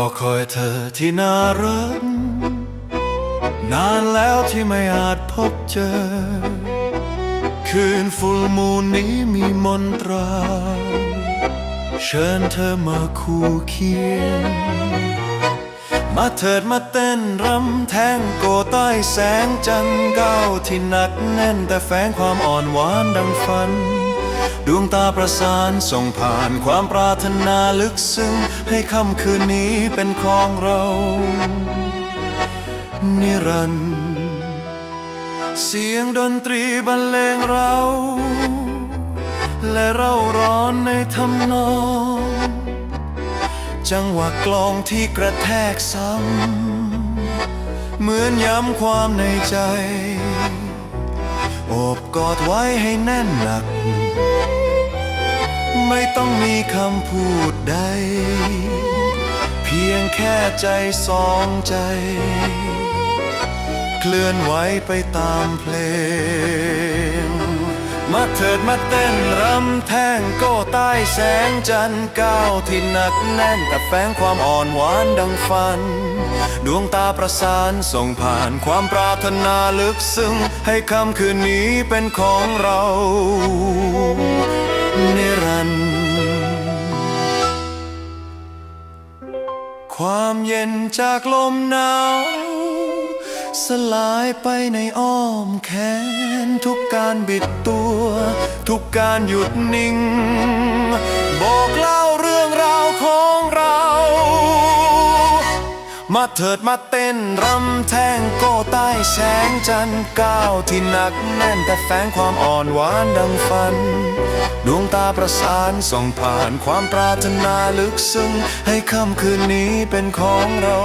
รอคอยเธอที่น่ารัก นานแล้วที่ไม่อาจพบเจอ คืนฟุลมูนนี้มีมนตรา เชิญเธอมาคู่เคียง มาเถิดมาเต้นรำแทงโกใต้แสงจันทร์ก้าที่หนักแน่นแต่แฝงความอ่อนหวานดังฝัน ดวงตาประสานส่งผ่านความปรารถนาลึกซึ้ง ให้ค่ำคืนนี้เป็นของเรา นิรันดร์เสียงดนตรีบรรเลงเรา และเราร้อนในทำนอง จังหวะกลองที่กระแทกซ้ำเหมือนย้ำความในใจ โอบกอดไว้ให้แน่นหนัก ไม่ต้องมีคำพูดใด เพียงแค่ใจสองใจ เคลื่อนไหวไปตามเพลง มาเถิดมาเต้นรำ โก้ใต้แสงจันทร์ก้าวที่หนักแน่นแต่แฝงความอ่อนหวานดังฝัน ดวงตาประสานส่งผ่านความปรารถนาลึกซึ้งให้ค่ำคืนนี้เป็นของเรานิรันดร์ความเย็นจากลมหนาว สลายไปในอ้อมแขน ทุกการบิดตัว ทุกการหยุดนิ่ง บอกเล่าเรื่องราวของเรา มาเถิดมาเต้นรำแทงโก้ใต้แสงจันทร์ก้าวที่หนักแน่นแต่แฝงความอ่อนหวานดังฝัน ดวงตาประสานส่องผ่านความปรารถนาลึกซึ้งให้ค่ำคืนนี้เป็นของเรา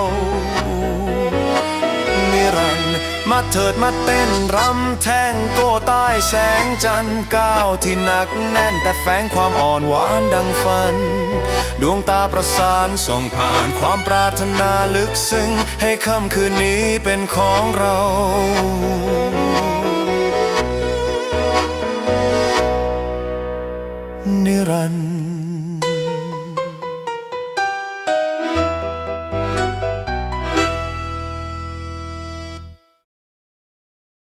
รัน มาเถิดมาเต้นรำแทงโก้ใต้แสงจันทร์ก้าวที่หนักแน่นแต่แฝงความอ่อนหวานดังฝัน ดวงตาประสานส่องผ่านความปรารถนาลึกซึ้งให้ค่ำคืนนี้เป็นของเรานิรันดร์